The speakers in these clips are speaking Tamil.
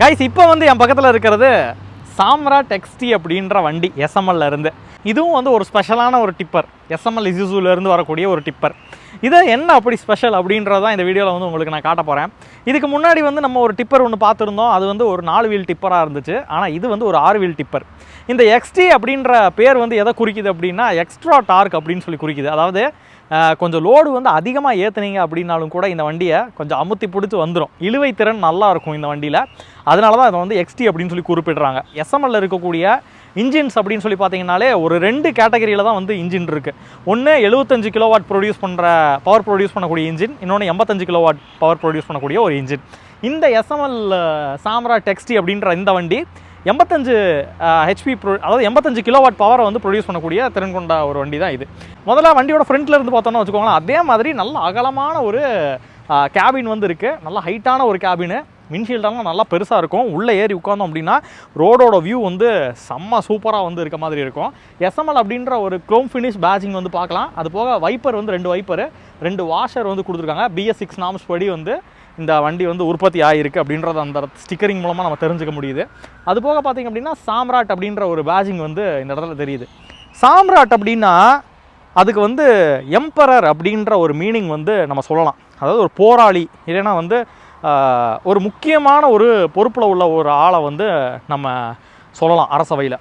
கைஸ் இப்போ வந்து என் பக்கத்தில் இருக்கிறது சாம்ராட் எக்ஸ்டி அப்படின்ற வண்டி எஸ்எம்எல்ல இருந்து. இதுவும் வந்து ஒரு ஸ்பெஷலான ஒரு டிப்பர் எஸ்எம்எல் இசுசுல வரக்கூடிய ஒரு டிப்பர் இதை என்ன அப்படி ஸ்பெஷல் அப்படின்றது தான் இந்த வீடியோவில் வந்து உங்களுக்கு நான் காட்ட போகிறேன் இதுக்கு முன்னாடி வந்து நம்ம ஒரு டிப்பர் ஒன்று பார்த்துருந்தோம். அது வந்து ஒரு நாலு வீல் டிப்பராக இருந்துச்சு. ஆனால் இது வந்து ஒரு ஆறு வீல் டிப்பர் இந்த எக்ஸ்டி அப்படின்ற பேர் வந்து எதை குறிக்குது அப்படின்னா எக்ஸ்ட்ரா டார்க் அப்படின்னு சொல்லி குறிக்குது. அதாவது கொஞ்சம் லோடு வந்து அதிகமாக ஏற்றுனீங்க அப்படின்னாலும் கூட இந்த வண்டியை கொஞ்சம் அமுத்தி பிடிச்சி வந்துடும் இழுவை திறன் நல்லா இருக்கும் இந்த வண்டியில். அதனால தான் இதை வந்து எக்ஸ்டி அப்படின்னு சொல்லி குறிப்பிடுறாங்க. எஸ்எம்எல்ல இருக்கக்கூடிய இன்ஜின்ஸ் அப்படின்னு சொல்லி பார்த்தீங்கன்னாலே ஒரு ரெண்டு கேட்டகரியில் தான் வந்து இன்ஜின் இருக்குது ஒன்று எழுபத்தஞ்சு கிலோவாட் ப்ரொடியூஸ் பண்ணுற பவர் ப்ரொடியூஸ் பண்ணக்கூடிய இன்ஜின் இன்னொன்று எண்பத்தஞ்சு கிலோவாட் பவர் ப்ரொடியூஸ் பண்ணக்கூடிய ஒரு இன்ஜின் இந்த எஸ்எம்எல் சாம்ரா டெக்ஸ்டி அப்படின்ற இந்த வண்டி எண்பத்தஞ்சு ஹெச்பி ப்ரொ அதாவது எண்பத்தஞ்சு கிலோவாட் பவரை வந்து ப்ரொடியூஸ் பண்ணக்கூடிய திறன் கொண்ட ஒரு வண்டி தான் இது. முதல்ல வண்டியோட ஃப்ரண்ட்டில் இருந்து பார்த்தோம்னா வச்சுக்கோங்களேன் அதே மாதிரி நல்ல அகலமான ஒரு கேபின் வந்து இருக்குது நல்ல ஹைட்டான ஒரு கேபின் மின்ஷீல்டெல்லாம் நல்லா பெருசாக இருக்கும். உள்ளே ஏறி உட்காந்தோம் அப்படின்னா ரோடோட வியூ வந்து செம்ம சூப்பராக வந்து இருக்க மாதிரி இருக்கும். எஸ்எம்எல் அப்படின்ற ஒரு க்ரோம் ஃபினிஷ் பேஜிங் வந்து பார்க்கலாம். அது போக வைப்பர் வந்து ரெண்டு வைப்பர் ரெண்டு வாஷர் வந்து கொடுத்துருக்காங்க. பிஎஸ் சிக்ஸ் நாம்ஸ் படி வந்து இந்த வண்டி வந்து உற்பத்தி ஆகிருக்கு அப்படின்றத அந்த ஸ்டிக்கரிங் மூலமாக நம்ம தெரிஞ்சுக்க முடியுது. அது போக பார்த்திங்க அப்படின்னா சாம்ராட் அப்படின்ற ஒரு பேஜிங் வந்து இந்த இடத்துல தெரியுது. சாம்ராட் அப்படின்னா அதுக்கு வந்து எம்பரர் அப்படின்ற ஒரு மீனிங் வந்து நம்ம சொல்லலாம். அதாவது ஒரு போராளி இல்லைன்னா வந்து ஒரு முக்கியமான ஒரு பொறுப்பில் உள்ள ஒரு ஆளை வந்து நம்ம சொல்லலாம் அரசவையில்.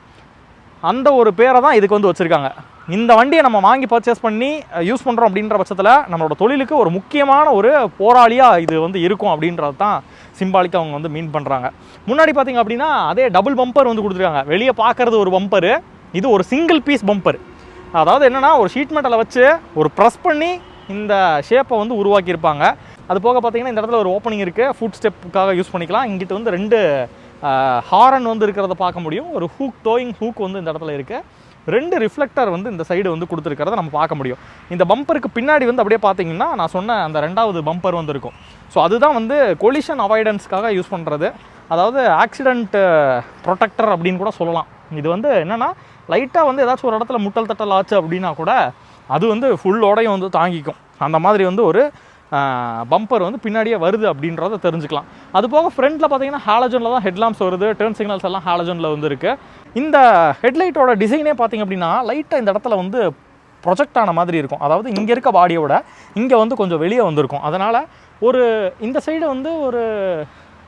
அந்த ஒரு பேரை தான் இதுக்கு வந்து வச்சுருக்காங்க. இந்த வண்டியை நம்ம வாங்கி பர்ச்சேஸ் பண்ணி யூஸ் பண்ணுறோம் அப்படின்ற பட்சத்தில் நம்மளோட தொழிலுக்கு ஒரு முக்கியமான ஒரு போராளியாக இது வந்து இருக்கும் அப்படின்றது தான் சிம்பாலிக்காக அவங்க வந்து மீன் பண்ணுறாங்க முன்னாடி பார்த்தீங்க அப்படின்னா அதே டபுள் பம்பர் வந்து கொடுத்துருக்காங்க. வெளியே பார்க்கறது ஒரு பம்பரு இது ஒரு சிங்கிள் பீஸ் பம்பர் அதாவது என்னென்னா ஒரு ஷீட் மெட்டலை வச்சு ஒரு ப்ரெஸ் பண்ணி இந்த ஷேப்பை வந்து உருவாக்கியிருப்பாங்க. அது போக பார்த்தீங்கன்னா இந்த இடத்துல ஒரு ஓப்பனிங் இருக்குது ஃபுட் ஸ்டெப்புக்காக யூஸ் பண்ணிக்கலாம். இங்கிட்டு வந்து ரெண்டு ஹாரன் வந்து இருக்கிறத பார்க்க முடியும். ஒரு ஹூக் டோயிங் ஹூக் வந்து இந்த இடத்துல இருக்குது ரெண்டு ரிஃப்ளெக்டர் வந்து இந்த சைடு வந்து கொடுத்துருக்கிறத நம்ம பார்க்க முடியும். இந்த பம்பருக்கு பின்னாடி வந்து அப்படியே பார்த்தீங்கன்னா நான் சொன்ன அந்த ரெண்டாவது பம்பர் வந்து இருக்கும். ஸோ அதுதான் வந்து கொலிஷன் அவாய்டன்ஸ்க்காக யூஸ் பண்ணுறது அதாவது ஆக்சிடென்ட் ப்ரொடெக்டர் அப்படின்னு கூட சொல்லலாம். இது வந்து என்னென்னா லைட்டாக வந்து ஏதாச்சும் ஒரு இடத்துல முட்டல் தட்டல் ஆச்சு அப்படின்னா கூட அது வந்து ஃபுல்லோடையும் வந்து தாங்கிக்கும். அந்த மாதிரி வந்து ஒரு பம்பர் வந்து பின்னாடியே வருது அப்படின்றத தெரிஞ்சுக்கலாம். அது போக ஃப்ரண்ட்டில் பார்த்தீங்கன்னா ஹாலஜனில் தான் ஹெட்லாம்ப்ஸ் வருது டேர்ன் சிக்னல்ஸ் எல்லாம் ஹாலஜனில் வந்து இருக்குது இந்த ஹெட்லைட்டோட டிசைனே பார்த்தீங்க அப்படின்னா லைட்டாக இந்த இடத்துல வந்து ப்ரொஜெக்ட் ஆன மாதிரி இருக்கும். அதாவது இங்கே இருக்க பாடியோட இங்கே வந்து கொஞ்சம் வெளியே வந்திருக்கும். அதனால் ஒரு இந்த சைடு வந்து ஒரு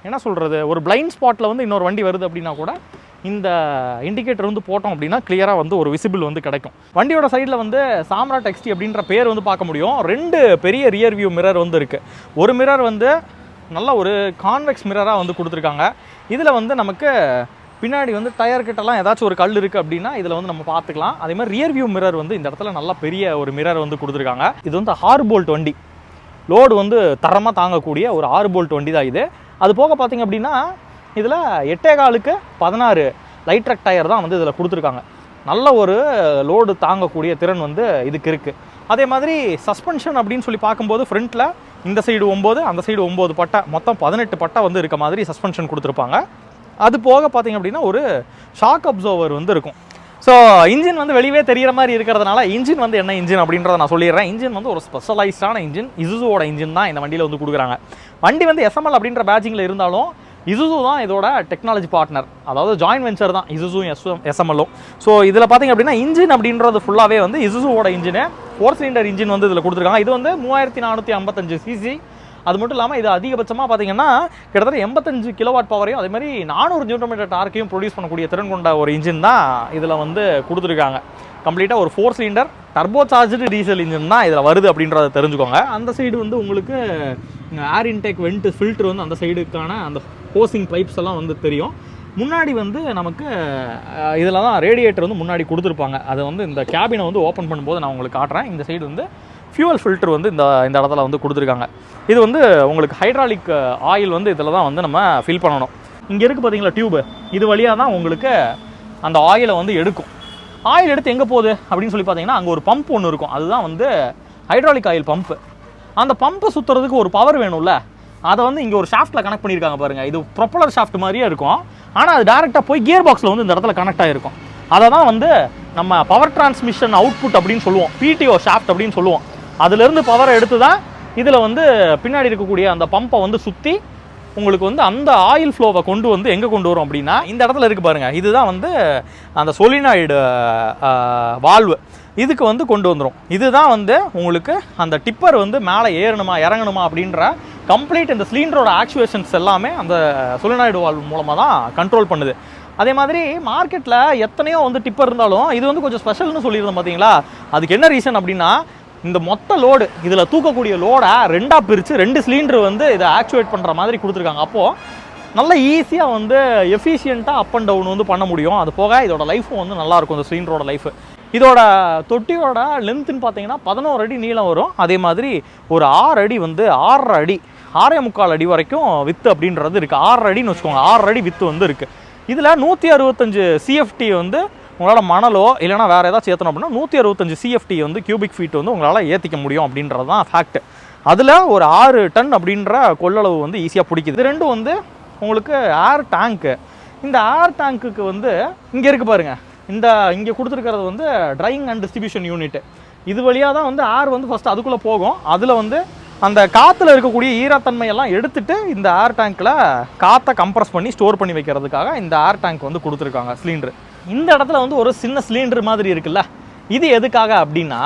என்ன சொல்கிறது ஒரு பிளைண்ட் ஸ்பாட்டில் வந்து இன்னொரு வண்டி வருது அப்படின்னா கூட இந்த இண்டிகேட்டர் வந்து போட்டோம் அப்படின்னா கிளியராக வந்து ஒரு விசிபிள் வந்து கிடைக்கும். வண்டியோட சைடில் வந்து சாம்ராட் எக்ஸ்டி அப்படின்ற பேர் வந்து பார்க்க முடியும். ரெண்டு பெரிய ரியர் வியூ மிரர் வந்து இருக்குது ஒரு மிரர் வந்து நல்ல ஒரு கான்வெக்ஸ் மிரராக வந்து கொடுத்துருக்காங்க. இதில் வந்து நமக்கு பின்னாடி வந்து டயர் கிட்டலாம் ஏதாச்சும் ஒரு கல் இருக்குது அப்படின்னா இதில் வந்து நம்ம பார்த்துக்கலாம். அதே மாதிரி ரியர் வியூ மிரர் வந்து இந்த இடத்துல நல்லா பெரிய ஒரு மிரர் வந்து கொடுத்துருக்காங்க. இது வந்து ஹார் போல்ட் வண்டி. லோடு வந்து தரமாக தாங்கக்கூடிய ஒரு ஆறு போல்ட் வண்டி தான் இது. அது போக பார்த்தீங்க அப்படின்னா இதில் எட்டே காலுக்கு பதினாறு லைட் ட்ரக் டயர் தான் வந்து இதில் கொடுத்துருக்காங்க. நல்ல ஒரு லோடு தாங்கக்கூடிய திறன் வந்து இதுக்கு இருக்குது அதே மாதிரி சஸ்பென்ஷன் அப்படின்னு சொல்லி பார்க்கும்போது ஃப்ரண்ட்டில் இந்த சைடு ஒம்பது அந்த சைடு ஒம்பது பட்டை மொத்தம் பதினெட்டு பட்டை வந்து இருக்க மாதிரி சஸ்பென்ஷன் கொடுத்துருப்பாங்க. அது போக பார்த்தீங்க அப்படின்னா ஒரு ஷாக் அப்சர்வர் வந்து இருக்கும். ஸோ இன்ஜின் வந்து வெளியவே தெரிகிற மாதிரி இருக்கிறதுனால இன்ஜின் வந்து என்ன இன்ஜின் அப்படின்றத நான் சொல்லிடுறேன். இன்ஜின் வந்து ஒரு ஸ்பெஷலைஸ்டான இன்ஜின் இசுசுவோட இன்ஜின் தான் இந்த வண்டியில் வந்து கொடுக்குறாங்க. வண்டி வந்து எஸ்எம்எல் அப்படின்ற பேட்சிங்கில் இருந்தாலும் இசுசு தான் இதோட டெக்னாலஜி பார்ட்னர் அதாவது ஜாயின் வெஞ்சர் தான் இசுசும் எஸ் எஸ்எம்எல்லும் ஸோ இதில் பார்த்தீங்க அப்படின்னா இன்ஜின் அப்படின்றது ஃபுல்லாகவே வந்து இசுசுவோட இன்ஜினு ஃபோர் சிலிண்டர் இன்ஜின் வந்து இதில் கொடுத்துருக்காங்க. இது வந்து மூவாயிரத்தி நானூற்றி ஐம்பத்தஞ்சு சிசி அது மட்டும் இல்லாமல் இது அதிகபட்சமாக பார்த்தீங்கன்னா கிட்டத்தட்ட எண்பத்தஞ்சு கிலோவாட் பவரையும் அதே மாதிரி நானூறு நியூட்டோமீட்டர் டார்க்கையும் ப்ரொடியூஸ் பண்ணக்கூடிய திறன் கொண்ட ஒரு இன்ஜின் தான் இதில் வந்து கொடுத்துருக்காங்க. கம்ப்ளீட்டாக ஒரு four cylinder turbo charge diesel engine தான் இதில் வருது அப்படின்றத தெரிஞ்சுக்கோங்க. அந்த சைடு வந்து உங்களுக்கு ஏர் இன்டேக் வெண்ட் ஃபில்டர் வந்து அந்த சைடுக்கான அந்த ஹோசிங் பைப்ஸ் எல்லாம் வந்து தெரியும். முன்னாடி வந்து நமக்கு இதில் தான் ரேடியேட்டர் வந்து முன்னாடி கொடுத்துருப்பாங்க. அதை வந்து இந்த கேபினை வந்து ஓப்பன் பண்ணும்போது நான் உங்களுக்கு காட்டுறேன். இந்த சைடு வந்து ஃபியூவல் ஃபில்டர் வந்து இந்த இந்த இடத்துல வந்து கொடுத்துருக்காங்க. இது வந்து உங்களுக்கு ஹைட்ராலிக் ஆயில் வந்து இதில் தான் வந்து நம்ம ஃபில் பண்ணணும். இங்கே இருக்குது பார்த்தீங்களா டியூபு இது வழியாக தான் உங்களுக்கு அந்த ஆயிலை வந்து எடுக்கும். ஆயில் எடுத்து எங்கே போகுது? அப்படின்னு சொல்லி பார்த்தீங்கன்னா அங்கே ஒரு பம்ப் ஒன்று இருக்கும். அதுதான் வந்து ஹைட்ராலிக் ஆயில் பம்ப்பு அந்த பம்பை சுற்றுறதுக்கு ஒரு பவர் வேணும்ல. அதை வந்து இங்கே ஒரு ஷாஃப்ட்டில் கனெக்ட் பண்ணியிருக்காங்க பாருங்கள் இது ப்ரொப்பலர் ஷாஃப்ட் மாதிரியே இருக்கும். ஆனால் அது டேரெக்டாக போய் கியர் பாக்ஸில் வந்து இந்த இடத்துல கனெக்ட் ஆகிருக்கும் அதை தான் வந்து நம்ம பவர் டிரான்ஸ்மிஷன் அவுட்புட் அப்படின்னு சொல்லுவோம். பிடிஓ ஷாஃப்ட் அப்படின்னு சொல்லுவோம். அதுலேருந்து பவரை எடுத்து தான் இதில் வந்து பின்னாடி இருக்கக்கூடிய அந்த பம்பை வந்து சுற்றி உங்களுக்கு வந்து அந்த ஆயில் ஃப்ளோவை கொண்டு வந்து எங்கே கொண்டு வரும் அப்படின்னா இந்த இடத்துல இருக்குது பாருங்கள் இதுதான் வந்து அந்த சொலினாய்டு வால்வு இதுக்கு வந்து கொண்டு வந்துடும் இதுதான் வந்து உங்களுக்கு அந்த டிப்பர் வந்து மேலே ஏறணுமா இறங்கணுமா அப்படின்ற கம்ப்ளீட் இந்த சிலிண்டரோட ஆக்சுவேஷன்ஸ் எல்லாமே அந்த சொலினாய்டு வால்வு மூலமாக தான் கண்ட்ரோல் பண்ணுது. அதே மாதிரி மார்க்கெட்டில் எத்தனையோ வந்து டிப்பர் இருந்தாலும் இது வந்து கொஞ்சம் ஸ்பெஷல்னு சொல்லியிருந்தோம் பார்த்தீங்களா அதுக்கு என்ன ரீசன் அப்படின்னா இந்த மொத்த லோடு இதில் தூக்கக்கூடிய லோடை ரெண்டாக பிரித்து ரெண்டு சிலிண்டர் வந்து இதை ஆக்சுவேட் பண்ணுற மாதிரி கொடுத்துருக்காங்க. அப்போது நல்ல ஈஸியாக வந்து எஃபிஷியண்ட்டாக அப் அண்ட் டவுன் வந்து பண்ண முடியும். அது போக இதோட லைஃப்பும் வந்து நல்லாயிருக்கும் இந்த சிலிண்டரோட லைஃப் இதோட தொட்டியோட லென்த்துன்னு பார்த்தீங்கன்னா பதினோரு அடி நீளம் வரும். அதே மாதிரி ஒரு ஆறு அடி வந்து ஆறரை அடி ஆறே முக்கால் அடி வரைக்கும் வித்து அப்படின்றது இருக்குது ஆறரை அடின்னு வச்சுக்கோங்க. ஆறரை அடி வித்து வந்து இருக்குது இதில் நூற்றி அறுபத்தஞ்சு சிஎஃப்டி வந்து உங்களால் மணலோ இல்லைனா வேறு ஏதாச்சும் ஏற்றணும் அப்படின்னா நூற்றி அறுபத்தஞ்சு சிஎஃப்டி வந்து கியூபிக் ஃபீட் வந்து உங்களால் ஏற்றிக்க முடியும் அப்படின்றது தான் ஃபேக்ட் அதில் ஒரு ஆறு டன் அப்படின்ற கொள்ளளவு வந்து ஈஸியாக பிடிக்குது. இது ரெண்டும் வந்து உங்களுக்கு ஏர் டேங்க்கு இந்த ஏர் டேங்க்குக்கு வந்து இங்கே இருக்குது பாருங்கள் இந்த இங்கே கொடுத்துருக்கிறது வந்து ட்ரையிங் அண்ட் டிஸ்ட்ரிபியூஷன் யூனிட்டு இது வழியாக தான் வந்து ஏர் வந்து ஃபஸ்ட்டு அதுக்குள்ளே போகும். அதில் வந்து அந்த காற்றுல இருக்கக்கூடிய ஈரத்தன்மையெல்லாம் எடுத்துட்டு இந்த ஏர் டேங்க்கில் காற்றை கம்ப்ரஸ் பண்ணி ஸ்டோர் பண்ணி வைக்கிறதுக்காக இந்த ஏர் டேங்க் வந்து கொடுத்துருக்காங்க சிலிண்டர் இந்த இடத்துல வந்து ஒரு சின்ன சிலிண்டர் மாதிரி இருக்குல்ல. இது எதுக்காக அப்படின்னா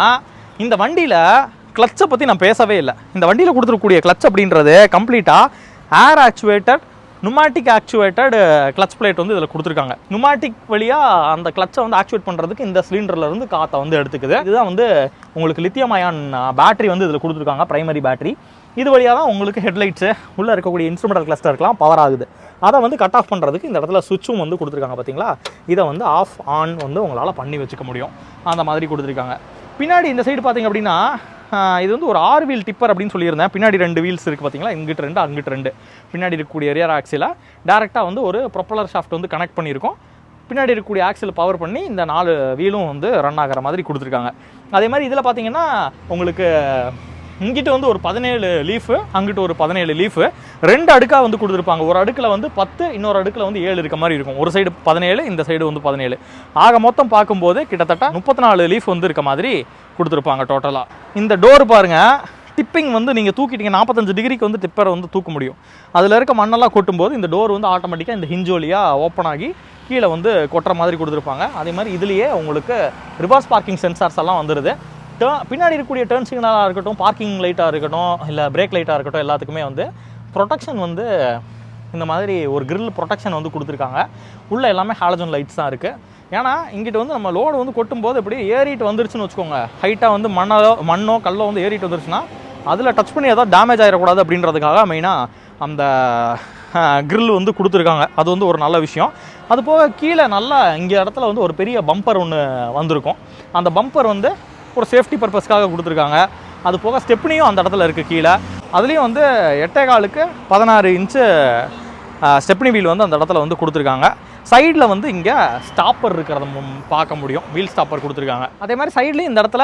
இந்த வண்டியில் கிளச்சை பற்றி நான் பேசவே இல்லை. இந்த வண்டியில் கொடுத்துருக்கக்கூடிய கிளச் அப்படின்றது கம்ப்ளீட்டாக air actuated pneumatic actuated clutch plate வந்து இதில் கொடுத்துருக்காங்க. நுமாட்டிக் வழியாக அந்த கிளச்சை வந்து ஆக்சுவேட் பண்ணுறதுக்கு இந்த சிலிண்டர்லேருந்து காற்றை வந்து எடுத்துக்குது. இதுதான் வந்து உங்களுக்கு லித்தியம் அயான் பேட்டரி வந்து இதில் கொடுத்துருக்காங்க ப்ரைமரி பேட்டரி இது வழியாக தான் உங்களுக்கு ஹெட்லைட்ஸு உள்ளே இருக்கக்கூடிய இன்ஸ்ட்ருமெண்டல் கிளஸ்டருக்குலாம் பவர் ஆகுது. அதை வந்து கட் ஆஃப் பண்ணுறதுக்கு இந்த இடத்துல சுவிட்சும் வந்து கொடுத்துருக்காங்க பார்த்தீங்களா இதை வந்து ஆஃப் ஆன் வந்து உங்களால் பண்ணி வச்சுக்க முடியும். அந்த மாதிரி கொடுத்துருக்காங்க. பின்னாடி இந்த சைடு பார்த்தீங்க அப்படின்னா இது வந்து ஒரு ஆறு வீல் டிப்பர் அப்படின்னு சொல்லியிருந்தேன். பின்னாடி ரெண்டு வீல்ஸ் இருக்குது பார்த்தீங்களா இங்கிட்ட ரெண்டு அங்கிட்ட ரெண்டு. பின்னாடி இருக்கக்கூடிய ரியர் ஆக்சில் டேரெக்டாக வந்து ஒரு ப்ரொப்பலர் ஷாஃப்ட் வந்து கனெக்ட் பண்ணியிருக்கோம். பின்னாடி இருக்கக்கூடிய ஆக்சில் பவர் பண்ணி இந்த நாலு வீலும் வந்து ரன் ஆகிற மாதிரி கொடுத்துருக்காங்க. அதே மாதிரி இதில் பார்த்தீங்கன்னா உங்களுக்கு இங்கிட்டு வந்து ஒரு பதினேழு லீஃபு அங்கிட்டு ஒரு பதினேழு லீஃபு ரெண்டு அடுக்காக வந்து கொடுத்துருப்பாங்க. ஒரு அடுக்கில் வந்து பத்து இன்னொரு அடுக்கில் வந்து ஏழு இருக்க மாதிரி இருக்கும். ஒரு சைடு பதினேழு இந்த சைடு வந்து பதினேழு. ஆக மொத்தம் பார்க்கும்போது கிட்டத்தட்ட முப்பத்தி நாலு லீஃப் வந்து இருக்க மாதிரி கொடுத்துருப்பாங்க டோட்டலாக இந்த டோர் பாருங்கள் டிப்பிங் வந்து நீங்கள் தூக்கிட்டீங்க நாற்பத்தஞ்சு டிகிரிக்கு வந்து டிப்பரை வந்து தூக்க முடியும். அதில் இருக்க மண்ணெல்லாம் கொட்டும்போது இந்த டோர் வந்து ஆட்டோமேட்டிக்காக இந்த ஹிஞ்சோலியாக ஓப்பன் ஆகி கீழே வந்து கொட்டுற மாதிரி கொடுத்துருப்பாங்க. அதே மாதிரி இதுலேயே உங்களுக்கு ரிவர்ஸ் பார்க்கிங் சென்சார்ஸ் எல்லாம் வந்துடுது பின்னாடி இருக்கக்கூடிய டேர்ன் சிக்னலாக இருக்கட்டும் பார்க்கிங் லைட்டாக இருக்கட்டும் இல்லை பிரேக் லைட்டாக இருக்கட்டும் எல்லாத்துக்குமே வந்து ப்ரொடெக்ஷன் வந்து இந்த மாதிரி ஒரு கிரில் ப்ரொடெக்ஷன் வந்து கொடுத்துருக்காங்க. உள்ளே எல்லாமே ஹாலஜன் லைட்ஸ் தான் இருக்குது ஏன்னா இங்கிட்டு வந்து நம்ம லோடு வந்து கொட்டும்போது இப்படி ஏறிட்டு வந்துருச்சுன்னு வச்சுக்கோங்க. ஹைட்டாக வந்து மண்ணோ மண்ணோ கல்லோ வந்து ஏறிட்டு வந்துருச்சுன்னா அதில் டச் பண்ணி ஏதாவது டேமேஜ் ஆகிடக்கூடாது அப்படின்றதுக்காக மெயினாக அந்த கிரில் வந்து கொடுத்துருக்காங்க. அது வந்து ஒரு நல்ல விஷயம். அது போக கீழே நல்லா இங்கே இடத்துல வந்து ஒரு பெரிய பம்பர் ஒன்று வந்திருக்கும். அந்த பம்பர் வந்து ஒரு சேஃப்டி பர்பஸ்க்காக கொடுத்துருக்காங்க. அது போக ஸ்டெப்னியும் அந்த இடத்துல இருக்குது கீழே. அதுலேயும் வந்து எட்டே காலுக்கு பதினாறு இன்ச்சு ஸ்டெப்னி வீல் வந்து அந்த இடத்துல வந்து கொடுத்துருக்காங்க. சைடில் வந்து இங்கே ஸ்டாப்பர் இருக்கிறத பார்க்க முடியும். வீல் ஸ்டாப்பர் கொடுத்துருக்காங்க. அதே மாதிரி சைட்லேயும் இந்த இடத்துல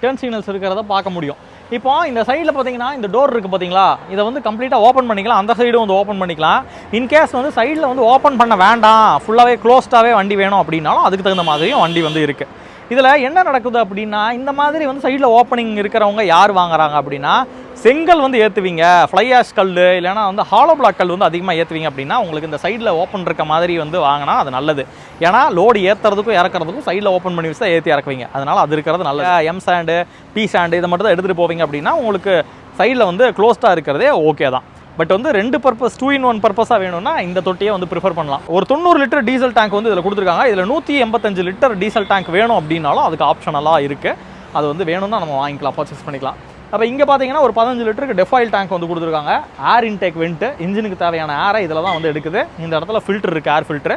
டேர்ன் சிக்னல்ஸ் இருக்கிறத பார்க்க முடியும். இப்போ இந்த சைடில் பார்த்தீங்கன்னா இந்த டோர் இருக்குது பார்த்தீங்களா இதை வந்து கம்ப்ளீட்டாக ஓப்பன் பண்ணிக்கலாம். அந்த சைடும் வந்து ஓப்பன் பண்ணிக்கலாம். இன்கேஸ் வந்து சைடில் வந்து ஓப்பன் பண்ண வேண்டாம். ஃபுல்லாகவே க்ளோஸ்டாகவே வண்டி வேணும் அப்படின்னாலும் அதுக்கு தகுந்த மாதிரியும் வண்டி வந்து இருக்குது இதில் என்ன நடக்குது அப்படின்னா இந்த மாதிரி வந்து சைடில் ஓப்பனிங் இருக்கிறவங்க யார் வாங்குறாங்க அப்படின்னா செங்கல் வந்து ஏற்றுவீங்க ஃப்ளை ஆஷ் கல் இல்லைன்னா வந்து ஹாலோ பிளாக் கல் வந்து அதிகமாக ஏற்றுவீங்க அப்படின்னா உங்களுக்கு இந்த சைடில் ஓப்பன் இருக்க மாதிரி வந்து வாங்கினா அது நல்லது. ஏன்னா லோடு ஏற்றுறதுக்கும் இறக்குறதுக்கும் சைடில் ஓப்பன் பண்ணி வச்சு தான் ஏற்றி இறக்குவீங்க. அதனால் அது இருக்கிறது நல்லது. எம் சாண்டு பி சாண்டு இதை மட்டும் தான் எடுத்துகிட்டு போவீங்க அப்படின்னா உங்களுக்கு சைடில் வந்து க்ளோஸ்டாக இருக்கிறதே ஓகே தான். பட் வந்து ரெண்டு பர்பஸ் டூ இன் ஒன் பர்பஸாக வேணும்னா இந்த தொட்டியை வந்து ப்ரிஃபர் பண்ணலாம். ஒரு தொண்ணூறு லிட்டர் டீசல் டேங்க் வந்து இதில் கொடுத்துருக்காங்க. இதில் நூற்றி எண்பத்தஞ்சு லிட்டர் டீசல் டேங்க் வேணும் அப்படின்னாலும் அதுக்கு ஆப்ஷனலாக இருக்குது அது வந்து வேணும்னா நம்ம வாங்கிக்கலாம் பர்ச்சேஸ் பண்ணிக்கலாம். அப்போ இங்கே பார்த்தீங்கன்னா ஒரு பதினஞ்சு லிட்டருக்கு டெஃபாயில் டேங்க் வந்து கொடுத்துருக்காங்க. ஏர் இன்டேக் வெண்ட்டு இன்ஜினுக்கு தேவையான ஏரை இதில் தான் வந்து எடுக்குது. இந்த இடத்துல ஃபில்டர் இருக்குது ஏர் ஃபில்ட்ரு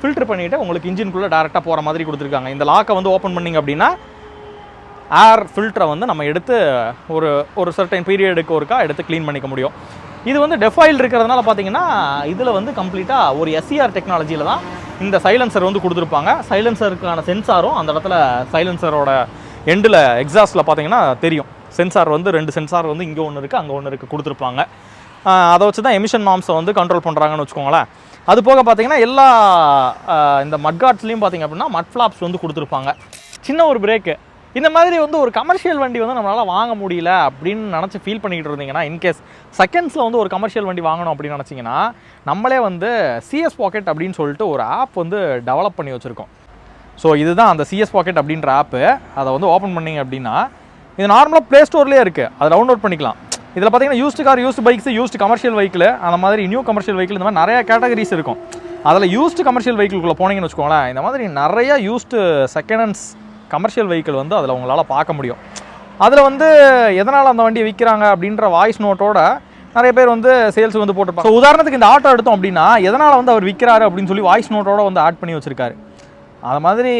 ஃபில்டர் பண்ணிவிட்டு உங்களுக்கு இன்ஜின்குள்ளே டேரெக்டாக போகிற மாதிரி கொடுத்துருக்காங்க. இந்த லாக்கை வந்து ஓப்பன் பண்ணிங்க அப்படின்னா ஏர் ஃபில்டரை வந்து நம்ம எடுத்து ஒரு ஒரு சர்டைன் பீரியடுக்கு ஒருக்கா எடுத்து க்ளீன் பண்ணிக்க முடியும். இது வந்து டெஃபாயில் இருக்கிறதுனால பார்த்தீங்கன்னா இதில் வந்து கம்ப்ளீட்டாக ஒரு எஸ்சிஆர் டெக்னாலஜியில் தான் இந்த சைலன்சர் வந்து கொடுத்துருப்பாங்க. சைலன்சருக்கான சென்சாரும் அந்த இடத்துல சைலன்சரோட எண்டில் எக்ஸாஸ்ட்டில் பார்த்தீங்கன்னா தெரியும். சென்சார் வந்து ரெண்டு சென்சார் வந்து இங்கே ஒன்று இருக்குது அங்கே ஒன்று இருக்குது கொடுத்துருப்பாங்க. அதை வச்சு தான் எமிஷன் மாம்ஸை வந்து கண்ட்ரோல் பண்ணுறாங்கன்னு வச்சுக்கோங்களேன். அது போக பார்த்தீங்கன்னா எல்லா இந்த மட்காட்ஸ்லேயும் பார்த்தீங்க அப்படின்னா மட் ஃப்ளாப்ஸ் வந்து கொடுத்துருப்பாங்க. சின்ன ஒரு பிரேக்கு இந்த மாதிரி வந்து ஒரு கமர்ஷியல் வண்டி வந்து நம்மளால் வாங்க முடியல அப்படின்னு நினச்சி ஃபீல் பண்ணிக்கிட்டு இருந்தீங்கன்னா இன்கேஸ் செகண்ட்ஸில் வந்து ஒரு கமர்ஷியல் வண்டி வாங்கணும் அப்படின்னு நினச்சிங்கன்னா நம்மளே வந்து சிஎஸ் பாக்கெட் அப்படின்னு சொல்லிட்டு ஒரு ஆப் வந்து டெவலப் பண்ணி வச்சுருக்கோம். ஸோ இதுதான் அந்த சிஎஸ் பாக்கெட் அப்படின்ற ஆப்பு அதை வந்து ஓப்பன் பண்ணீங்க அப்படின்னா இது நார்மலாக ப்ளே ஸ்டோர்லேயே இருக்குது அதை டவுன்லோட் பண்ணிக்கலாம். இதில் பார்த்தீங்கன்னா used car used bikes used commercial vehicle அந்த மாதிரி நியூ கமர்ஷியல் வெஹிக்கிள் இந்த மாதிரி நிறைய கேட்டகரிஸ் இருக்கும். அதில் யூஸ்டு கமர்ஷியல் வெஹிக்கிள்குள்ளே போனீங்கன்னு வச்சுக்கோங்களேன் இந்த மாதிரி நிறையா used second hands commercial vehicle வந்து அதில் உங்களால் பார்க்க முடியும். அதில் வந்து எதனால் அந்த வண்டியை விற்கிறாங்க அப்படின்ற வாய்ஸ் நோட்டோட நிறைய பேர் வந்து சேல்ஸ் வந்து போட்டிருப்பாங்க. ஸோ உதாரணத்துக்கு இந்த ஆட்டோ எடுத்தோம் அப்படின்னா எதனால் வந்து அவர் விற்கிறாரு அப்படின்னு சொல்லி வாய்ஸ் நோட்டோட வந்து ஆட் பண்ணி வச்சுருக்காரு. அது மாதிரி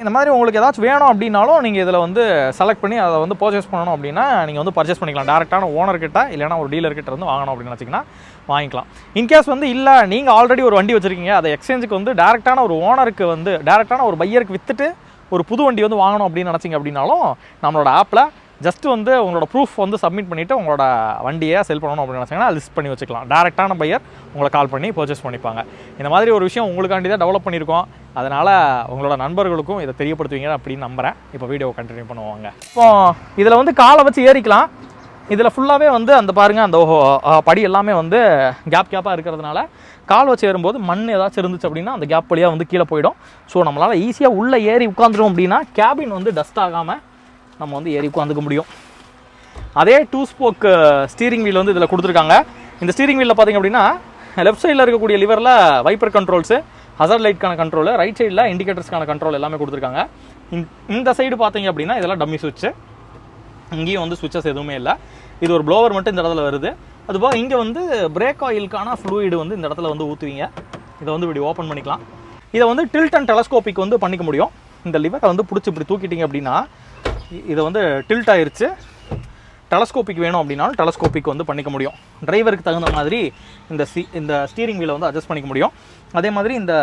இந்த மாதிரி உங்களுக்கு ஏதாச்சும் வேணும் அப்படின்னாலும் நீங்கள் இதில் வந்து செலக்ட் பண்ணி அதை வந்து பர்ச்சேஸ் பண்ணணும் அப்படின்னா நீங்கள் வந்து பர்ச்சேஸ் பண்ணிக்கலாம். டேரெக்டான ஓனர்கிட்ட இல்லைனா ஒரு டீலர்கிட்ட இருந்து வாங்கணும் அப்படின்னு நினச்சிங்கன்னா வாங்கிக்கலாம். இன்கேஸ் வந்து இல்லை நீங்கள் ஆல்ரெடி ஒரு வண்டி வச்சுருக்கீங்க அதை எக்ஸ்சேஞ்சுக்கு வந்து டேரெக்டான ஒரு ஓனருக்கு வந்து டேரெக்டான ஒரு பையருக்கு விற்றுட்டு ஒரு புது வண்டி வந்து வாங்கணும் அப்படின்னு நினச்சிங்க அப்படின்னாலும் நம்மளோட ஆப்பில் ஜஸ்ட் வந்து உங்களோட ப்ரூஃப் வந்து சப்மிட் பண்ணிவிட்டு உங்களோட வண்டியை செல் பண்ணணும் அப்படின்னு நினச்சிங்கன்னா லிஸ்ட் பண்ணி வச்சுக்கலாம். டேரெக்டான பையர் உங்களை கால் பண்ணி பர்ச்சேஸ் பண்ணிப்பாங்க. இந்த மாதிரி ஒரு விஷயம் உங்களுக்காண்டி தான் டெவலப் பண்ணியிருக்கோம். அதனால் உங்களோட நண்பர்களுக்கும் இதை தெரியப்படுத்துவீங்க அப்படின்னு நம்புகிறேன் இப்போ வீடியோ கண்டினியூ பண்ணுவாங்க. இப்போ இதில் வந்து காலை வச்சு ஏறிக்கலாம். இதில் ஃபுல்லாகவே வந்து அந்த பாருங்கள் அந்த ஓ- படி எல்லாமே வந்து கேப் கேப்பாக இருக்கிறதுனால கால் வச்சு ஏறும்போது மண் ஏதாச்சும் இருந்துச்சு அப்படின்னா அந்த கேப் வழியாக வந்து கீழே போயிடும். ஸோ நம்மளால் ஈஸியாக உள்ளே ஏறி உட்காந்துரும் அப்படின்னா கேபின் வந்து டஸ்ட் ஆகாமல் நம்ம வந்து ஏறி உட்காந்துக்க முடியும். அதே டூ ஸ்போக் ஸ்டீரிங் வீல் வந்து இதில் கொடுத்துருக்காங்க. இந்த ஸ்டீரிங் வீலில் பார்த்தீங்க அப்படின்னா லெஃப்ட் சைடில் இருக்கக்கூடிய லிவரில் வைப்பர் கண்ட்ரோல்ஸு ஹசர் லைட்க்கான கண்ட்ரோல் ரைட் சைடில் இண்டிகேட்டர்ஸ்க்கான கண்ட்ரோல் எல்லாமே கொடுத்துருக்காங்க. இந்த சைடு பார்த்தீங்க அப்படின்னா இதெல்லாம் டம்மி சுவிட்சு இங்கேயும் வந்து சுவிச்சஸ் எதுவுமே இல்லை. இது ஒரு ப்ளோவர் மட்டும் இந்த இடத்துல வருது. அதுபோக இங்கே வந்து பிரேக் ஆயிலுக்கான ஃப்ளூயிடு வந்து இந்த இடத்துல வந்து ஊற்றுவீங்க இதை வந்து இப்படி ஓப்பன் பண்ணிக்கலாம். இதை வந்து டில்ட் அண்ட் டெலஸ்கோபிக் வந்து பண்ணிக்க முடியும். இந்த லிவரை வந்து பிடிச்சி இப்படி தூக்கிட்டீங்க அப்படின்னா இதை வந்து டில்ட் ஆயிடுச்சு டெலஸ்கோபிக் வேணும் அப்படின்னாலும் டெலஸ்கோபிக் வந்து பண்ணிக்க முடியும். டிரைவருக்கு தகுந்த மாதிரி இந்த சி இந்த ஸ்டீரிங் வீலை வந்து அட்ஜஸ்ட் பண்ணிக்க முடியும். அதே மாதிரி இந்த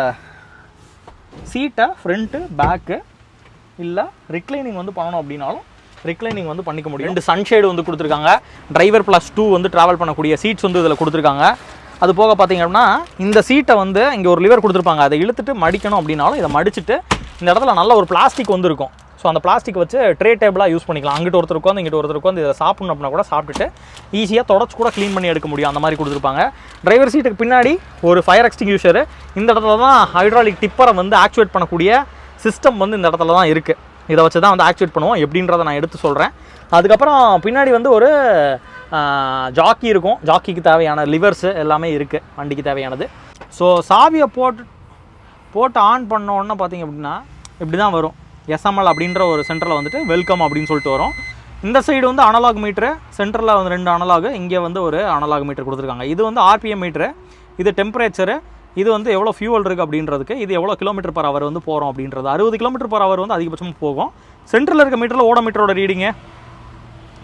சீட்டை ஃப்ரண்ட்டு பேக்கு இல்லை ரிக்ளைனிங் வந்து பண்ணணும் அப்படின்னாலும் ரிக்ளைனிங் வந்து பண்ணிக்க முடியும். ரெண்டு சன்ஷேடு வந்து கொடுத்துருக்காங்க. டிரைவர் ப்ளஸ் டூ வந்து ட்ராவல் பண்ணக்கூடிய சீட்ஸ் வந்து இதில் கொடுத்துருக்காங்க. அது போக பார்த்தீங்க அப்படின்னா இந்த சீட்டை வந்து இங்கே ஒரு லிவர் கொடுத்துருப்பாங்க. அதை இழுத்துட்டு மடிக்கணும் அப்படின்னாலும் இதை மடிச்சிட்டு இந்த இடத்துல நல்ல ஒரு பிளாஸ்டிக் வந்து இருக்கும். ஸோ அந்த பிளாஸ்டிக் வச்சு ட்ரே டேபிளாக யூஸ் பண்ணிக்கலாம். அங்கிட்டு ஒருத்தர் உட்காந்து இங்கிட்டு ஒருத்தர் உட்காந்து இதை சாப்பிடணும் அப்படின்னா கூட சாப்பிட்டுட்டு ஈஸியாக தொடச்சு கூட க்ளீன் பண்ணி எடுக்க முடியும். அந்த மாதிரி கொடுத்துருப்பாங்க. டிரைவர் சீட்டுக்கு பின்னாடி ஒரு ஃபயர் எக்ஸ்டிங்யூஷர் இந்த இடத்துல தான் ஹைட்ராலிக் டிப்பரை வந்து ஆக்டிவேட் பண்ணக்கூடிய சிஸ்டம் வந்து இந்த இடத்துல தான் இருக்குது இதை வச்சு தான் வந்து ஆக்டிவேட் பண்ணுவோம். எப்படின்றத நான் எடுத்து சொல்கிறேன் அதுக்கப்புறம் பின்னாடி வந்து ஒரு ஜாக்கி இருக்கும். ஜாக்கிக்கு தேவையான லிவர்ஸு எல்லாமே இருக்குது வண்டிக்கு தேவையானது. ஸோ சாவியை போட்டு போட்டு ஆன் பண்ணோன்னே பார்த்தீங்க அப்படின்னா இப்படி தான் வரும் எஸ்எம்எல் அப்படின்ற ஒரு சென்டரில் வந்துட்டு வெல்கம் அப்படின்னு சொல்லிட்டு வரும். இந்த சைடு வந்து அனலாக் மீட்ரு சென்டரில் வந்து ரெண்டு அனலாக் இங்கே வந்து ஒரு அனலாக் மீட்டர் கொடுத்துருக்காங்க. இது வந்து ஆர்பிஎம் மீட்ரு இது டெம்பரேச்சரு இது வந்து எவ்வளோ ஃபியூவல் இருக்குது அப்படின்றதுக்கு இது எவ்வளோ கிலோமீட்டர் பர் அவர் வந்து போகிறோம் அப்படின்றது. அறுபது கிலோமீட்டர் பர் அவர் வந்து அதிகபட்சமாக போகும். சென்டரில் இருக்க மீட்டரில் ஓட மீட்டரோட ரீடிங்கு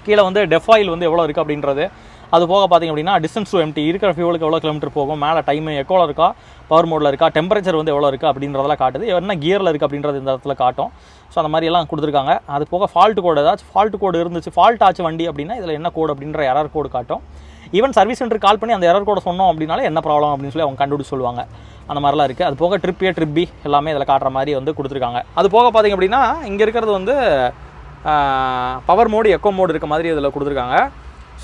கீழே வந்து டெஃப் ஆயில் வந்து எவ்வளோ இருக்குது அப்படின்றது. அது போக பார்த்தீங்க அப்படின்னா டிஸ்டன்ஸ் டூ எம்டி இருக்கிற ஃபியூலுக்கு எவ்வளோ கிலோமீட்டர் போகும் மேலே டைம் எக்கோவில் இருக்கா பவர் மோடில் இருக்கா டெம்பரேச்சர் வந்து எவ்வளோ இருக்குது அப்படின்றதெல்லாம் காட்டுது. என்ன கியரில் இருக்குது அப்படின்றது இந்த இடத்துல காட்டும். ஸோ அந்த மாதிரி எல்லாம் கொடுத்துருக்காங்க. அது போக ஃபால்ட் கோடு ஏதாச்சும் ஃபால்ட் கோடு இருந்துச்சு ஃபால்ட் ஆச்சு வண்டி அப்படின்னா இதில் என்ன கோடு அப்படின்ற எரர் கோடு காட்டும். ஈவன் சர்வீஸ் சென்டர் கால் பண்ணி அந்த எரர் கூட சொன்னோம் அப்படின்னாலே என்ன ப்ராப்ளம் அப்படின்னு சொல்லி அவங்க கண்டுபிடிச்சு சொல்லுவாங்க. அந்த மாதிரிலாம் இருக்குது அது போக ட்ரிப் ஏ ட்ரிப் பி எல்லாமே இதில் காட்டுற மாதிரி வந்து கொடுத்துருக்காங்க. அது போக பார்த்தீங்க அப்படின்னா இங்கே இருக்கிறது வந்து பவர் மோடு எக்கோ மோடு இருக்க மாதிரி இதில் கொடுத்துருக்காங்க.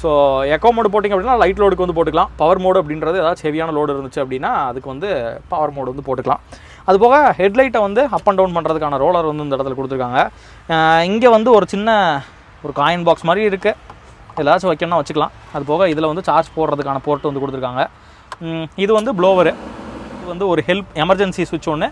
ஸோ எக்கோ மோடு போட்டிங்க அப்படின்னா லைட் லோடுக்கு வந்து போட்டுக்கலாம். பவர் மோடு அப்படின்றது ஏதாச்சும் ஹெவியான லோடு இருந்துச்சு அப்படின்னா அதுக்கு வந்து பவர் மோடு வந்து போட்டுக்கலாம். அது போக ஹெட்லைட்டை வந்து அப் அண்ட் டவுன் பண்ணுறதுக்கான ரோலர் வந்து இந்த இடத்துல கொடுத்துருக்காங்க. இங்கே வந்து ஒரு சின்ன ஒரு காயின் பாக்ஸ் மாதிரி இருக்குது ஏதாச்சும் வைக்கணும்னா வச்சுக்கலாம். அது போக இதில் வந்து சார்ஜ் போடுறதுக்கான போர்ட் வந்து கொடுத்துருக்காங்க. இது வந்து ப்ளோவரு இது வந்து ஒரு ஹெல்ப் எமர்ஜென்சி சுவிட்ச் ஒன்று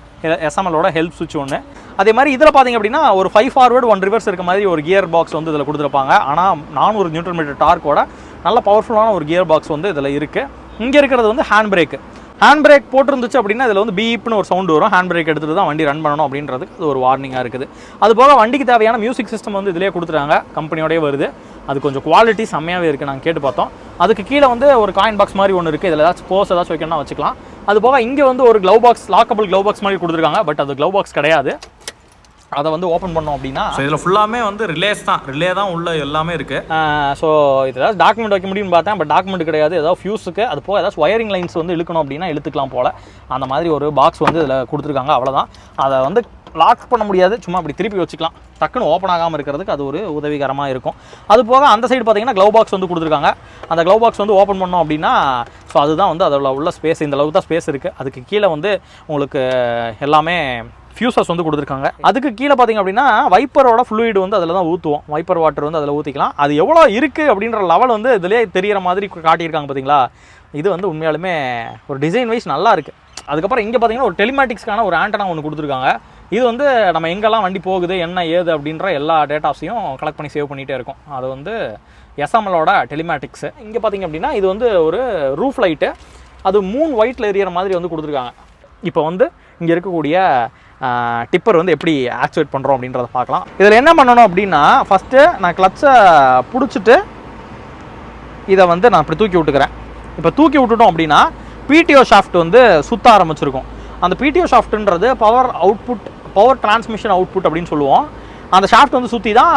எஸ்எம்எலோட ஹெல்ப் சுவிட்ச் ஒன்று அதே மாதிரி இதில் பார்த்தீங்க அப்படின்னா ஒரு ஃபைவ் ஃபார்வர்டு ஒன் ரிவர்ஸ் இருக்க மாதிரி ஒரு கியர் பாக்ஸ் வந்து இதில் கொடுத்துருப்பாங்க. ஆனால் நானூறு நியூட்ரன் மீட்டர் டார்க்கோட நல்ல பவர்ஃபுல்லான ஒரு கியர் பாக்ஸ் வந்து இதில் இருக்குது இங்கே இருக்கிறது வந்து ஹேண்ட் பிரேக்கு ஹேண்ட் பிரேக் போட்டிருந்துச்சு அப்படின்னா இதில் வந்து பீப்னு ஒரு சவுண்டு வரும். ஹேண்ட் பிரேக் எடுத்துட்டு தான் வண்டி ரன் பண்ணணும் அப்படின்றதுக்கு அது ஒரு வார்னிங்காக இருக்குது. அது போக வண்டிக்கு தேவையான மியூசிக் சிஸ்டம் வந்து இதிலே கொடுத்துட்டாங்க. கம்பெனியோடய வருது. அது கொஞ்சம் குவாலிட்டி செம்மையாகவே இருக்குது நாங்கள் கேட்டு பார்த்தோம். அதுக்கு கீழே வந்து ஒரு காயின் பாக்ஸ் மாதிரி ஒன்று இருக்குது இதில் ஏதாச்சும் போஸ் ஏதாச்சும் வைக்கணும்னா வச்சுக்கலாம். அது போக இங்கே வந்து ஒரு glove box lockable glove box மாதிரி கொடுத்துருக்காங்க. பட் அது க்ளவ் பாக்ஸ் கிடையாது. அதை வந்து ஓப்பன் பண்ணோம் அப்படின்னா இதில் ஃபுல்லாமே வந்து ரிலேஸ் தான். ரிலே தான் உள்ள எல்லாமே இருக்கு. ஸோ இது ஏதாவது டாக்குமெண்ட் வைக்க முடியும்னு பார்த்தேன். பட் டாக்குமெண்ட் கிடையாது. ஏதாவது ஃபியூஸுக்கு அது போக ஏதாச்சும் ஒயரிங் லைன்ஸ் வந்து இழுக்கணும் அப்படின்னா இழுத்துக்கலாம் போல். அந்த மாதிரி ஒரு பாக்ஸ் வந்து இதில் கொடுத்துருக்காங்க. அவ்வளோதான் அதை வந்து லாக் பண்ண முடியாது. சும்மா அப்படி திருப்பி வச்சுக்கலாம். டக்குன்னு ஓப்பன் ஆகாமல் இருக்கிறதுக்கு அது ஒரு உதவிகரமாக இருக்கும். அது போக அந்த சைடு பார்த்தீங்கன்னா க்ளவ் பாக்ஸ் வந்து கொடுத்துருக்காங்க. அந்த க்ளவ் பாக்ஸ் வந்து ஓப்பன் பண்ணோம் அப்படின்னா ஸோ அதுதான் வந்து அதில் உள்ள ஸ்பேஸ் இந்த அளவுக்கு தான் ஸ்பேஸ் இருக்குது அதுக்கு கீழே வந்து உங்களுக்கு எல்லாமே ஃபியூசர்ஸ் வந்து கொடுத்துருக்காங்க. அதுக்கு கீழே பார்த்தீங்க அப்படின்னா வைப்பரோட ஃப்ளூயிட் வந்து அதில் தான் ஊற்றுவோம் வைப்பர் வாட்டர் வந்து அதில் ஊற்றிக்கலாம் அது எவ்வளோ இருக்குது அப்படின்ற லெவல் வந்து இதிலே தெரிகிற மாதிரி காட்டியிருக்காங்க பார்த்தீங்களா? இது வந்து உண்மையாலுமே ஒரு டிசைன் வைஸ் நல்லா இருக்குது அதுக்கப்புறம் இங்கே பார்த்தீங்கன்னா ஒரு டெலிமேட்டிக்ஸ்க்கான ஒரு ஆண்டனா ஒன்று கொடுத்துருக்காங்க. இது வந்து நம்ம எங்கெல்லாம் வண்டி போகுது என்ன ஏது அப்படின்ற எல்லா டேட்டாஸையும் கலெக்ட் பண்ணி சேவ் பண்ணிகிட்டே இருக்கும். அது வந்து எஸ்எம்எலோட டெலிமேட்டிக்ஸு இங்கே பார்த்தீங்க அப்படின்னா இது வந்து ஒரு ரூஃப் லைட்டு அது மூணு ஒயிட்டில் எரியற மாதிரி வந்து கொடுத்துருக்காங்க. இப்போ வந்து இங்கே இருக்கக்கூடிய டிப்பர் வந்து எப்படி ஆக்டிவேட் பண்ணுறோம் அப்படின்றத பார்க்கலாம். இதில் என்ன பண்ணணும் அப்படின்னா ஃபஸ்ட்டு நான் கிளச்சை பிடிச்சிட்டு இதை வந்து நான் இப்படி தூக்கி விட்டுக்கிறேன். இப்போ தூக்கி விட்டுட்டோம் அப்படின்னா பிடிஓ ஷாஃப்ட் வந்து சுத்த ஆரம்பிச்சிருக்கும். அந்த PTO ஷாஃப்ட்டுன்றது power output power transmission output அப்படின்னு சொல்லுவோம். அந்த ஷாஃப்ட் வந்து சுற்றி தான்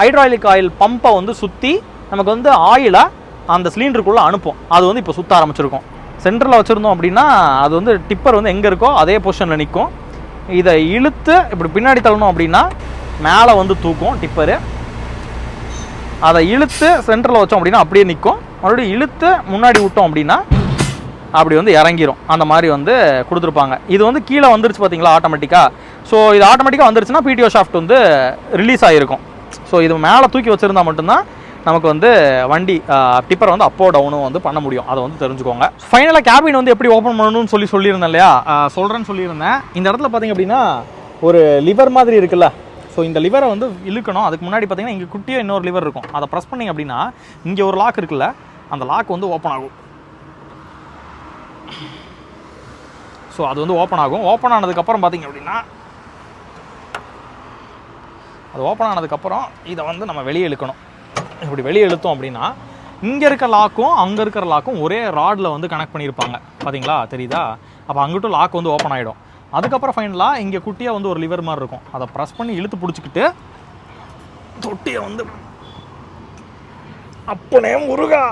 ஹைட்ராலிக் ஆயில் பம்பை வந்து சுற்றி நமக்கு வந்து ஆயிலை அந்த சிலிண்டருக்குள்ளே அனுப்பும். அது வந்து இப்போ சுற்ற ஆரம்பிச்சிருக்கும். சென்டரில் வச்சுருந்தோம் அப்படின்னா அது வந்து டிப்பர் வந்து எங்கே இருக்கோ அதே பொசிஷனில் நிற்கும் இதை இழுத்து இப்படி பின்னாடி தள்ளணும் அப்படின்னா மேலே வந்து தூக்கும் டிப்பரு அதை இழுத்து சென்டரில் வச்சோம் அப்படின்னா அப்படியே நிற்கும் மறுபடியும் இழுத்து முன்னாடி விட்டோம் அப்படின்னா அப்படி வந்து இறங்கிரும். அந்த மாதிரி வந்து கொடுத்துருப்பாங்க. இது வந்து கீழே வந்துருச்சு பார்த்தீங்களா ஆட்டோமேட்டிக்காக ஸோ இது ஆட்டோமேட்டிக்காக வந்துருச்சுன்னா பிடிஓ ஷாஃப்ட் வந்து ரிலீஸ் ஆகிருக்கும் ஸோ இது மேலே தூக்கி வச்சுருந்தா மட்டும்தான் நமக்கு வந்து வண்டி டிப்பரை வந்து அப்போ டவுனும் வந்து பண்ண முடியும். அதை வந்து தெரிஞ்சுக்கோங்க. ஃபைனலாக கேபின் வந்து எப்படி ஓப்பன் பண்ணணும்னு சொல்லி சொல்லியிருந்தேன் இல்லையா? சொல்கிறேன்னு சொல்லியிருந்தேன். இந்த இடத்துல பார்த்தீங்க அப்படின்னா ஒரு லிவர் மாதிரி இருக்குல்ல. ஸோ இந்த லிவரை வந்து இழுக்கணும். அதுக்கு முன்னாடி பார்த்தீங்கன்னா இங்கே குட்டியாக இன்னொரு லிவர் இருக்கும். அதை ப்ரெஸ் பண்ணிங்க அப்படின்னா இங்கே ஒரு லாக் இருக்குல்ல அந்த லாக் வந்து ஓப்பன் ஆகும். ஸோ அது வந்து ஓப்பன் ஆகும். ஓப்பன் ஆனதுக்கப்புறம் பார்த்திங்க அப்படின்னா அது ஓப்பன் ஆனதுக்கப்புறம் இதை வந்து நம்ம வெளியே இழுக்கணும். இப்படி வெளியே இழுத்தோம் அப்படின்னா இங்கே இருக்க லாக்கும் அங்கே இருக்கிற லாக்கும் ஒரே ராடில் வந்து கனெக்ட் பண்ணியிருப்பாங்க. பார்த்தீங்களா? தெரியுதா? அப்போ அங்கிட்டும் லாக் வந்து ஓப்பன் ஆகிடும் அதுக்கப்புறம் ஃபைனலாக இங்கே குட்டியாக வந்து ஒரு லிவர் மாதிரி இருக்கும். அதை ப்ரெஸ் பண்ணி இழுத்து பிடிச்சிக்கிட்டு தொட்டியை வந்து அப்பனே முருகா!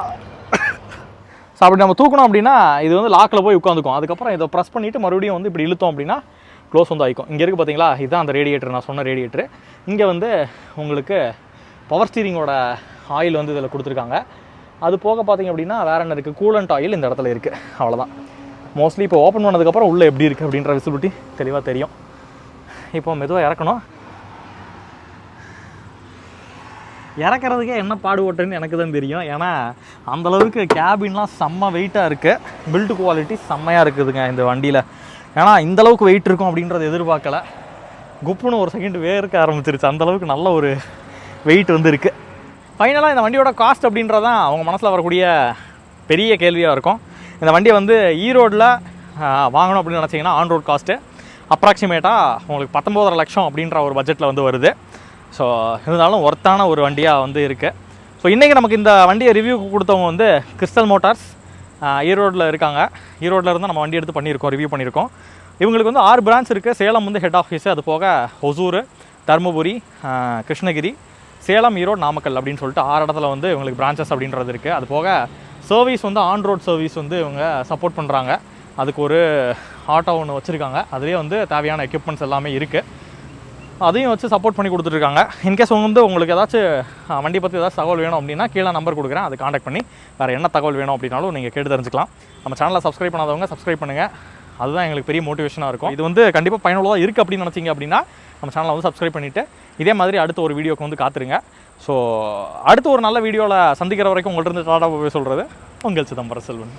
ஸோ அப்படி நம்ம தூக்கணும் அப்படின்னா இது வந்து லாக்கில் போய் உட்காந்துக்கும். அதுக்கப்புறம் இதை ப்ரெஸ் பண்ணிவிட்டு மறுபடியும் வந்து இப்படி இழுத்தோம் அப்படின்னா க்ளோஸ் வந்து ஆகிக்கும் இங்கே இருக்குது பார்த்தீங்களா இதுதான் அந்த ரேடியேட்டர் நான் சொன்ன ரேடியேட்டர் இங்கே வந்து உங்களுக்கு பவர் ஸ்டீரிங்கோட ஆயில் வந்து இதில் கொடுத்துருக்காங்க. அது போக பார்த்தீங்க அப்படின்னா வேற என்ன இருக்குது கூலண்ட் ஆயில் இந்த இடத்துல இருக்குது அவ்வளோதான் மோஸ்ட்லி இப்போ ஓப்பன் பண்ணதுக்கப்புறம் உள்ளே எப்படி இருக்குது அப்படின்ற விசிபிலிட்டி தெளிவாக தெரியும். இப்போ மெதுவாக இறக்கணும். இறக்குறதுக்கே என்ன பாடுபட்டுன்னு எனக்கு தான் தெரியும். ஏன்னா அந்தளவுக்கு கேபின்லாம் செம்ம வெயிட்டாக இருக்குது பில்ட் குவாலிட்டி செம்மையாக இருக்குதுங்க இந்த வண்டியில். ஏன்னா இந்த அளவுக்கு வெயிட் இருக்கும் அப்படின்றத எதிர்பார்க்கல. குப்புன்னு ஒரு செகண்ட் வேர்க்க ஆரம்பிச்சிருச்சு. அந்தளவுக்கு நல்ல ஒரு வெயிட் வந்து இருக்குது ஃபைனலாக இந்த வண்டியோட காஸ்ட் அப்படின்றதான் அவங்க மனசில் வரக்கூடிய பெரிய கேள்வியாக இருக்கும். இந்த வண்டியை வந்து ஈரோடில் வாங்கணும் அப்படின்னு நினச்சிங்கன்னா ஆன் ரோட் காஸ்ட்டு அப்ராக்சிமேட்டாக உங்களுக்கு பத்தொம்போதரை லட்சம் அப்படின்ற ஒரு பட்ஜெட்டில் வந்து வருது. ஸோ இருந்தாலும் ஒர்த்தான ஒரு வண்டியாக வந்து இருக்குது ஸோ இன்றைக்கி நமக்கு இந்த வண்டியை ரிவ்யூ கொடுத்தவங்க வந்து கிறிஸ்டல் மோட்டார்ஸ் ஈரோட்டில் இருக்காங்க. ஈரோட்டில் இருந்து நம்ம வண்டி எடுத்து பண்ணியிருக்கோம் ரிவ்யூ பண்ணியிருக்கோம். இவங்களுக்கு வந்து ஆறு பிரான்ச் இருக்குது சேலம் வந்து ஹெட் ஆஃபீஸு அது போக ஒசூர் தருமபுரி கிருஷ்ணகிரி சேலம் ஈரோடு நாமக்கல் அப்படின்னு சொல்லிட்டு ஆறு இடத்துல வந்து இவங்களுக்கு பிரான்ச்சஸ் அப்படின்றது இருக்குது அது போக சர்வீஸ் வந்து ஆன் ரோட் சர்வீஸ் வந்து இவங்க சப்போர்ட் பண்ணுறாங்க அதுக்கு ஒரு ஆட்டோ ஒன்று வச்சுருக்காங்க. அதுலேயே வந்து தேவையான எக்யூப்மெண்ட்ஸ் எல்லாமே இருக்குது அதையும் வச்சு சப்போர்ட் பண்ணி கொடுத்துட்ருக்காங்க. இன்கேஸ் வந்து உங்களுக்கு ஏதாச்சும் வண்டி பற்றி ஏதாச்சும் தகவல் வேணும் அப்படின்னா கீழே நம்பர் கொடுக்குறேன். அது காண்டாக்ட் பண்ணி வேறு என்ன தகவல் வேணும் அப்படின்னாலும் நீங்கள் கேட்டு தெரிஞ்சுக்கலாம். நம்ம சேனலை சப்ஸ்கிரைப் பண்ணாதவங்க சப்ஸ்கிரைப் பண்ணுங்கள் அதுதான் எங்களுக்கு பெரிய மோட்டிவேஷனாக இருக்கும். இது வந்து கண்டிப்பாக பயனுள்ளதாக இருக்குது அப்படின்னு நினச்சிங்க அப்படின்னா நம்ம சேனலை வந்து சப்ஸ்கிரைப் பண்ணிவிட்டு இதே மாதிரி அடுத்த ஒரு வீடியோக்கு வந்து காத்துருங்க. ஸோ அடுத்து ஒரு நல்ல வீடியோவில் சந்திக்கிற வரைக்கும் உங்கள்கிட்ட இருந்து டாடா போய் சொல்கிறது உங்கள் சிதம்பர செல்வன்.